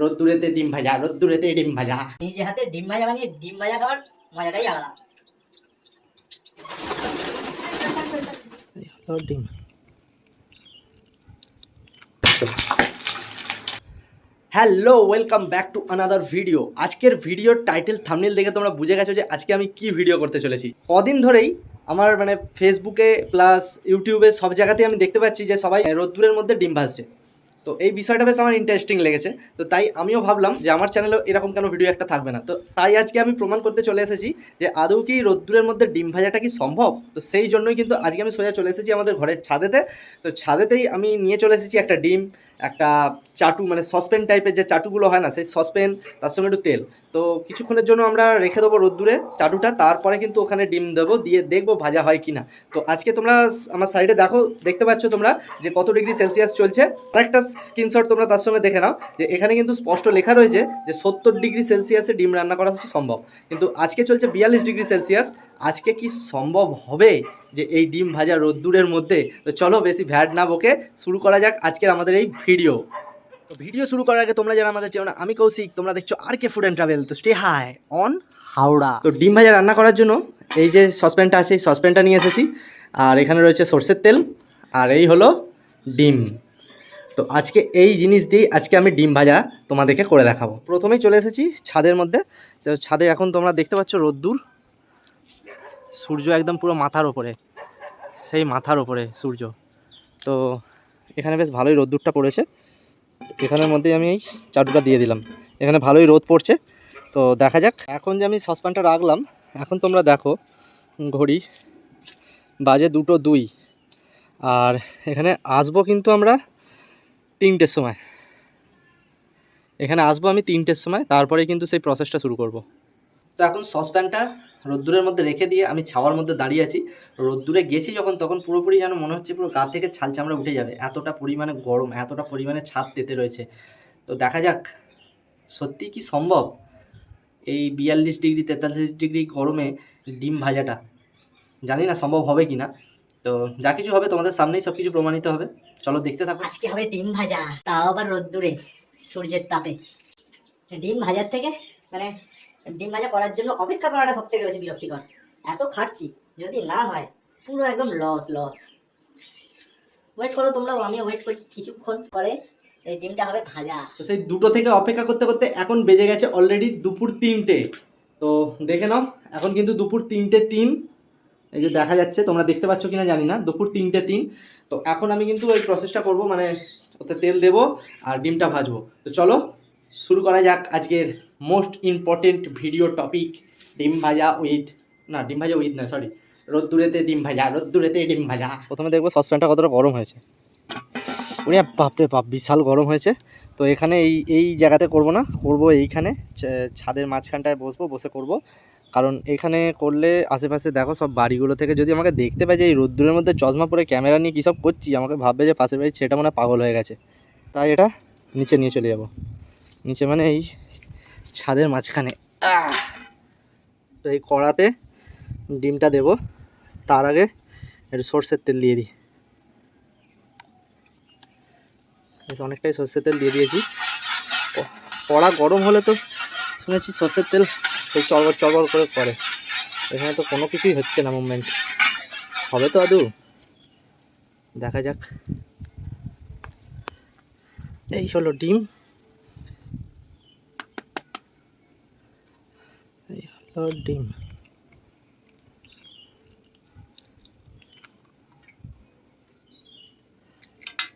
রোদ্দুরেতে ডিম ভাজা রোদ্দুরেতে ডিম ভাজা। নিজে হাতে ডিম ভাজা বানিয়ে ডিম ভাজা খাওয়ার মজাটাই আলাদা। ডিম hello welcome back to another video আজকের ভিডিওর টাইটেল থামনেল দেখে তোমরা বুঝে গেছো যে আজকে আমি কি ভিডিও করতে চলেছি। কদিন ধরেই আমার মানে ফেসবুকে প্লাস ইউটিউবে সব জায়গাতেই আমি দেখতে পাচ্ছি যে সবাই রোদ্দুরের মধ্যে ডিম ভাজছে। তো এই বিষয়টা বেশ আমার ইন্টারেস্টিং লেগেছে। তো তাই আমিও ভাবলাম যে আমার চ্যানেলেও এরকম কেন ভিডিও একটা থাকবে না। তো তাই আজকে আমি প্রমাণ করতে চলে এসেছি যে আদৌ কি রোদ্দুরের মধ্যে ডিম ভাজাটা কি সম্ভব? তো সেই জন্যই কিন্তু আজকে আমি সোজা চলে এসেছি আমাদের ঘরের ছাদেতে। তো ছাদেতেই আমি নিয়ে চলে এসেছি একটা ডিম। একটা চাটু মানে সসপেন টাইপের যে চাটুগুলো হয় না, সেই সসপেন, তার সঙ্গে একটু তেল। তো কিছুক্ষণের জন্য আমরা রেখে দেবো রোদ্দুরে চাটুটা, তারপরে কিন্তু ওখানে ডিম দেবো, দিয়ে দেখব ভাজা হয় কি না তো আজকে তোমরা আমার সাইডে দেখো, দেখতে পাচ্ছ তোমরা যে কত ডিগ্রি সেলসিয়াস চলছে। আরেকটা স্ক্রিনশট তোমরা তার সঙ্গে দেখে নাও, যে এখানে কিন্তু স্পষ্ট লেখা রয়েছে যে সত্তর ডিগ্রি সেলসিয়াসে ডিম রান্না করা সম্ভব। কিন্তু আজকে চলছে বিয়াল্লিশ ডিগ্রি সেলসিয়াস আজকে কি সম্ভব হবে যে এই ডিম ভাজা রোদ্দুরের মধ্যে? তো চলো বেশি ভ্যাট না বকে শুরু করা যাক আজকের আমাদের এই ভিডিও। তো ভিডিও শুরু করার আগে তোমরা যারা আমাদের চেনো না, আমি কৌশিক, তোমরা দেখছ R K food and travel তো স্টে হাই অন হাওড়া। তো ডিম ভাজা রান্না করার জন্য এই যে সসপ্যানটা আছে, এই সসপ্যানটা নিয়ে এসেছি। আর এখানে রয়েছে সর্ষের তেল, আর এই হলো ডিম। তো আজকে এই জিনিস দিয়েই আজকে আমি ডিম ভাজা তোমাদেরকে করে দেখাবো। প্রথমেই চলে এসেছি ছাদের মধ্যে। ছাদে এখন তোমরা দেখতে পাচ্ছ রোদ্দুর। সূর্য একদম পুরো মাথার ওপরে সেই মাথার ওপরে সূর্য। তো এখানে বেশ ভালোই রোদ্দুরটা পড়েছে। এখানের মধ্যেই আমি এই চাটুটা দিয়ে দিলাম। এখানে ভালোই রোদ পড়ছে। তো দেখা যাক। এখন যে আমি সসপ্যানটা রাখলাম, এখন তোমরা দেখো, ঘড়ি, বাজে দুটো দুই। আর এখানে আসব কিন্তু আমরা তিনটের সময়। এখানে আসব আমি তিনটের সময় তারপরে কিন্তু সেই প্রসেসটা শুরু করব। তো এখন সসপ্যানটা রোদ্দুরের মধ্যে রেখে দিয়ে আমি ছাওয়ার মধ্যে দাঁড়িয়ে আছি। রোদ্দুরে গেছি যখন, তখন পুরোপুরি যেন মনে হচ্ছে পুরো গা থেকে ছাল চামড়া উঠে যাবে। এতটা পরিমাণে গরম, এতটা পরিমাণে ছাদ তেতে রয়েছে। তো দেখা যাক সত্যি কি সম্ভব? এই বিয়াল্লিশ ডিগ্রি, তেতাল্লিশ ডিগ্রি গরমে ডিম ভাজাটা। জানি না সম্ভব হবে কি না তো যা কিছু হবে তোমাদের সামনেই সব কিছু প্রমাণিত হবে। চলো দেখতে থাকো। আজকে হবে ডিম ভাজা, তাও আবার রোদ্দুরে, সূর্যের তাপে। ডিম ভাজার থেকে মানে ডিম ভাজা করার জন্য অপেক্ষা করাটা সব থেকে বেশি বিরক্তিকর। এত খাটছি, যদি না হয়, পুরো একদম লস লস ওয়েট করো তোমরাও, আমিও ওয়েট করি কিছুক্ষণ পরে এই ডিমটা হবে ভাজা। তো সেই দুটো থেকে অপেক্ষা করতে করতে এখন বেজে গেছে অলরেডি দুপুর তিনটে। তো দেখে নাও, এখন কিন্তু দুপুর তিনটে তিন। এই যে দেখা যাচ্ছে, তোমরা দেখতে পাচ্ছ কিনা জানি না, দুপুর তিনটে তিন। তো এখন আমি কিন্তু ওই প্রসেসটা করব মানে ওতে তেল দেবো আর ডিমটা ভাজবো। তো চলো, শুরু করা যাক আজকের মোস্ট ইম্পর্টেন্ট ভিডিও টপিক ডিম ভাজা উইথ না, ডিম ভাজা উইথ না সরি রোদ্দুরেতে ডিম ভাজা, রোদ্দুরেতে ডিম ভাজা। প্রথমে দেখব সসপ্যানটা কতটা গরম হয়েছে। ওরে বাপরে বাপ, বিশাল গরম হয়েছে। তো এখানে এই এই জায়গাতে করব না, করব এইখানে ছাদের মাঝখানটায় বসবো, বসে করব। কারণ এখানে করলে আশেপাশে দেখো সব বাড়িগুলো থেকে যদি আমাকে দেখতে পাই যে এই রোদ্দুরের মধ্যে চশমা পরে ক্যামেরা নিয়ে কী সব করছি, আমাকে ভাববে যে পাশের বাড়ির সেটা মনে পাগল হয়ে গেছে। তাই এটা নিচে নিয়ে চলে যাব। নিচে মানে এই ছাদের মাঝখানে। তো এই কড়াতে ডিমটা দেব। তার আগে একটু সর্ষের তেল দিয়ে দিই। অনেকটাই সর্ষের তেল দিয়ে দিয়েছি। কড়া গরম হলে তো শুনেছি সর্ষের তেল সেই চড়বড় চড়বড় করে করে। এখানে তো কোনো কিছুই হচ্ছে না মুভমেন্ট হবে তো আদু? দেখা যাক। এই হলো ডিম। হলো ডিম।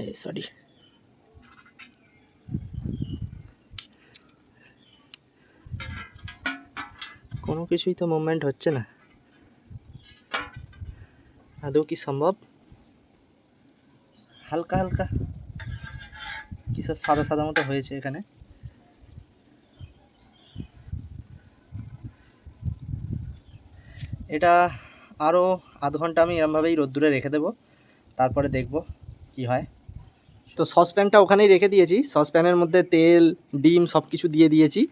এই সরি কোনো কিছুই তো মুভমেন্ট হচ্ছে না। আদৌ কি সম্ভব? হালকা হালকা। কি সব সাদা সাদা মতো হয়েছে এখানে? এটা আরও আধ ঘণ্টা আমি এরমভাবেই রোদ্দুরে রেখে দেবো। তারপরে দেখব কি হয়। তো সসপ্যানটা ওখানেই রেখে দিয়েছি। সসপ্যানের মধ্যে তেল, ডিম সব কিছু দিয়ে দিয়েছি।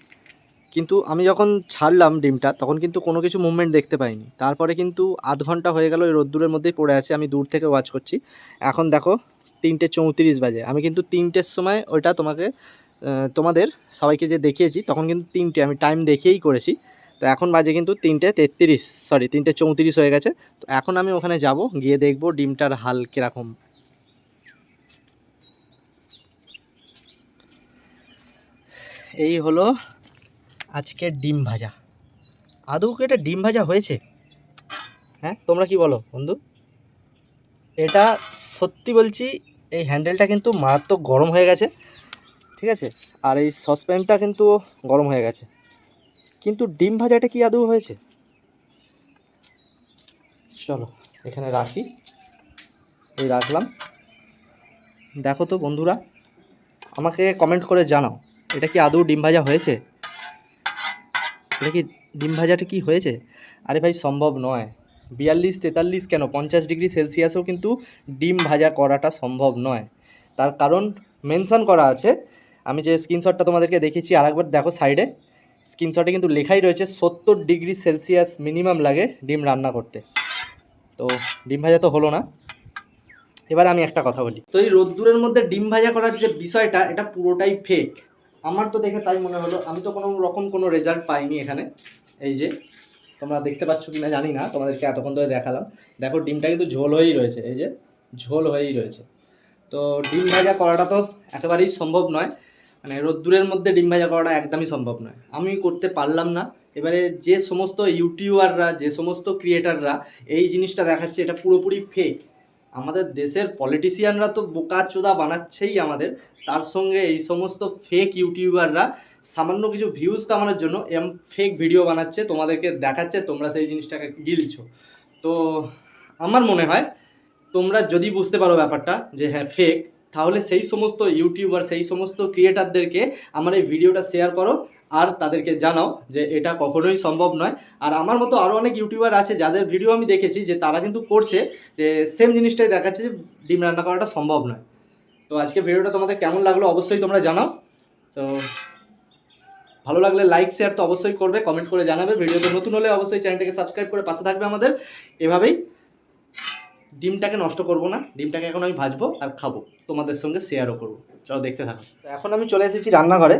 কিন্তু আমি যখন ছাড়লাম ডিমটা, তখন কিন্তু কোনো কিছু মুভমেন্ট দেখতে পাইনি। তারপরে কিন্তু আধ ঘণ্টা হয়ে গেল ওই রোদ্দুরের মধ্যেই পড়ে আছে। আমি দূর থেকে ওয়াচ করছি। এখন দেখো, তিনটে চৌত্রিশ বাজে। আমি কিন্তু তিনটের সময় ওইটা তোমাকে তোমাদের সবাইকে যে দেখিয়েছি, তখন কিন্তু তিনটে। আমি টাইম দেখেই করেছি। তো এখন বাজে কিন্তু তিনটে তেত্রিশ সরি তিনটে চৌত্রিশ হয়ে গেছে। তো এখন আমি ওখানে যাব, গিয়ে দেখব ডিমটার হাল কীরকম। এই হলো আজকের ডিম ভাজা। আদৌ কি এটা ডিম ভাজা হয়েছে? হ্যাঁ তোমরা কি বলো, বন্ধু? এটা সত্যি বলছি, এই হ্যান্ডেলটা কিন্তু মারাত্মক গরম হয়ে গেছে, ঠিক আছে? আর এই সসপ্যানটা কিন্তু গরম হয়ে গেছে। কিন্তু ডিম ভাজাটা কি আদৌ হয়েছে? চলো, এখানে রাখি। এই রাখলাম। দেখো তো বন্ধুরা, আমাকে কমেন্ট করে জানাও, এটা কি আদৌ ডিম ভাজা হয়েছে? এটা কি ডিম ভাজাটা কি হয়েছে? আরে ভাই, সম্ভব নয়। বিয়াল্লিশ, তেতাল্লিশ কেন? পঞ্চাশ ডিগ্রি সেলসিয়াসও কিন্তু ডিম ভাজা করাটা সম্ভব নয়। তার কারণ মেনশান করা আছে। আমি যে স্ক্রিনশটটা তোমাদেরকে দেখেছি আরেকবার দেখো সাইডে স্ক্রিনশটে কিন্তু লেখাই রয়েছে, সত্তর ডিগ্রি সেলসিয়াস মিনিমাম লাগে ডিম রান্না করতে। তো ডিম ভাজা তো হলো না। এবার আমি একটা কথা বলি। তো এই রোদ্দুরের মধ্যে ডিম ভাজা করার যে বিষয়টা, এটা পুরোটাই ফেক আমার তো দেখে তাই মনে হলো, আমি তো কোনো রকম কোনো রেজাল্ট পাইনি এখানে। এই যে, তোমরা দেখতে পাচ্ছ কি না জানি না, তোমাদেরকে এতক্ষণ ধরে দেখালাম। দেখো, ডিমটা কিন্তু ঝোল হয়েই রয়েছে, এই যে, ঝোল হয়েই রয়েছে। তো ডিম ভাজা করাটা তো একেবারেই সম্ভব নয়। মানে রোদ্দুরের মধ্যে ডিম ভাজা করাটা একদমই সম্ভব নয়। আমি করতে পারলাম না। এবারে যে সমস্ত ইউটিউবাররা, যে সমস্ত ক্রিয়েটাররা এই জিনিসটা দেখাচ্ছে, এটা পুরোপুরি ফেক আমাদের দেশের পলিটিশিয়ানরা তো বোকা চোদা বানাচ্ছেই আমাদের। তার সঙ্গে এই সমস্ত ফেক ইউটিউবাররা সামান্য কিছু ভিউজ কামানোর জন্য এরম ফেক ভিডিও বানাচ্ছে, তোমাদেরকে দেখাচ্ছে, তোমরা সেই জিনিসটাকে গিলছো। তো আমার মনে হয়, তোমরা যদি বুঝতে পারো ব্যাপারটা যে হ্যাঁ ফেক তাহলে সেই সমস্ত ইউটিউবার, সেই সমস্ত ক্রিয়েটারদেরকে আমার এই ভিডিওটা শেয়ার করো আর তাদেরকে জানাও যে এটা কখনোই সম্ভব নয়। আর আমার মতো আরও অনেক ইউটিউবার আছে যাদের ভিডিও আমি দেখেছি যে তারা কিন্তু করছে যে সেম জিনিসটাই দেখাচ্ছে যে ডিম রান্না করাটা সম্ভব নয়। তো আজকে ভিডিওটা তোমাদের কেমন লাগল অবশ্যই তোমরা জানাও। তো ভালো লাগলে লাইক শেয়ার তো অবশ্যই করবে কমেন্ট করে জানাবে। ভিডিওতে নতুন হলে অবশ্যই চ্যানেলটাকে সাবস্ক্রাইব করে পাশে থাকবে আমাদের। এভাবেই ডিমটাকে নষ্ট করব না, ডিমটাকে এখন আমি ভাজবো আর খাব। তোমাদের সঙ্গে শেয়ারও করব। চলো দেখতে থাকো। এখন আমি চলে এসেছি রান্নাঘরে।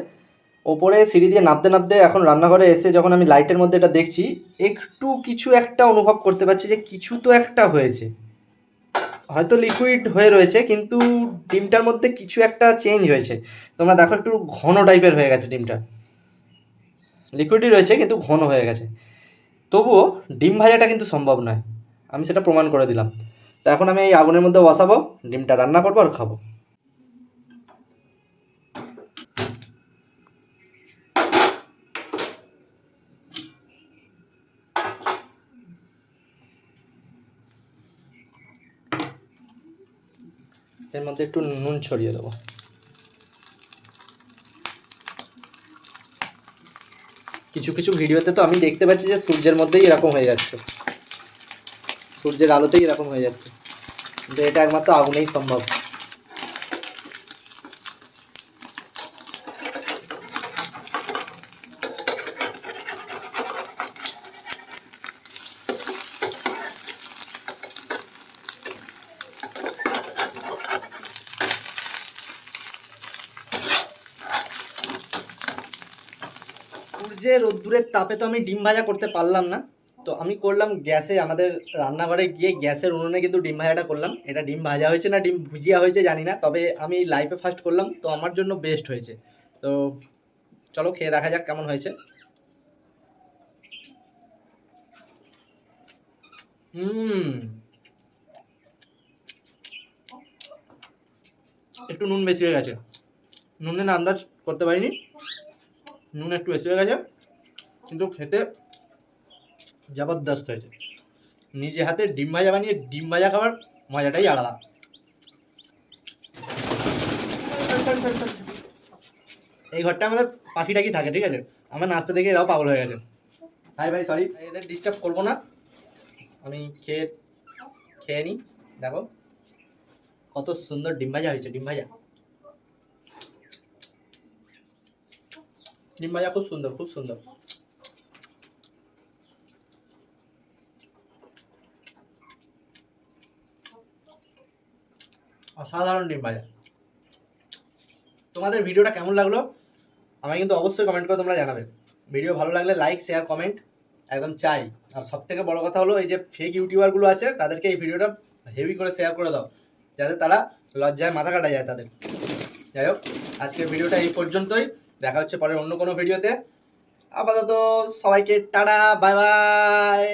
ওপরে সিঁড়ি দিয়ে নামতে নামতে এখন রান্নাঘরে এসে যখন আমি লাইটের মধ্যে এটা দেখছি, একটু কিছু একটা অনুভব করতে পারছি যে কিছু তো একটা হয়েছে। হয়তো লিকুইড হয়ে রয়েছে, কিন্তু ডিমটার মধ্যে কিছু একটা চেঞ্জ হয়েছে। তোমরা দেখো একটু ঘন টাইপের হয়ে গেছে ডিমটা। লিকুইডই রয়েছে, কিন্তু ঘন হয়ে গেছে। তবুও ডিম ভাজাটা কিন্তু সম্ভব নয়। আমি সেটা প্রমাণ করে দিলাম। তো এখন আমি এই আগুনের মধ্যে বসাবো, ডিমটা রান্না করব আর খাব। এর মধ্যে একটু নুন ছড়িয়ে দেবো। কিছু কিছু ভিডিওতে তো আমি দেখতে পাচ্ছি যে সূর্যের মধ্যেই এরকম হয়ে যাচ্ছে। সূর্যের আলোতেই এরকম হয়ে যাচ্ছে। কিন্তু এটা একমাত্র আগুনেই সম্ভব। সূর্যের রোদ্দুরের তাপে তো আমি ডিম ভাজা করতে পারলাম না। তো আমি করলাম গ্যাসে আমাদের রান্নাঘরে গিয়ে গ্যাসের উনুনে কিন্তু ডিম ভাজাটা করলাম। এটা ডিম ভাজা হয়েছে না, ডিম ভুজিয়া হয়েছে জানি না, তবে আমি লাইফে ফার্স্ট করলাম, তো আমার জন্য বেস্ট হয়েছে। তো চলো খেয়ে দেখা যাক কেমন হয়েছে। হুম। একটু নুন বেশি হয়ে গেছে। নুনের আন্দাজ করতে পারিনি। নুন একটু বেশি হয়ে গেছে। কিন্তু খেতে জবরদস্ত হয়েছে। নিজে হাতে ডিম ভাজা বানিয়ে ডিম ভাজা খাবার মজাটাই আলাদা। এই ঘরটা আমাদের পাখি টাকি থাকে ঠিক আছে? আমার নাচতে দেখে এরাও পাগল হয়ে গেছে। ভাই ভাই সরি এদের ডিস্টার্ব করব না। আমি খেয়ে খেয়ে নিই দেখো। কত সুন্দর ডিম ভাজা হয়েছে ডিম ভাজা। ডিম ভাজা খুব সুন্দর খুব সুন্দর। অসাধারণ ডিম ভাজা। তোমাদের ভিডিওটা কেমন লাগল? আমাকে কিন্তু অবশ্যই কমেন্ট করে তোমরা জানাবে। ভিডিও ভালো লাগলে লাইক শেয়ার কমেন্ট একদম চাই। আর সব থেকে বড় কথা হলো, এই যে ফেক ইউটিউবারগুলো আছে, তাদেরকে এই ভিডিওটা হেভি করে শেয়ার করে দাও। যাতে তারা লজ্জায় মাথা কাটা যায় তাদের। যাই হোক, আজকের ভিডিওটা এই পর্যন্তই। দেখা হচ্ছে পরের অন্য কোনো ভিডিওতে। আপাতত সবাইকে টাটা বাই বাই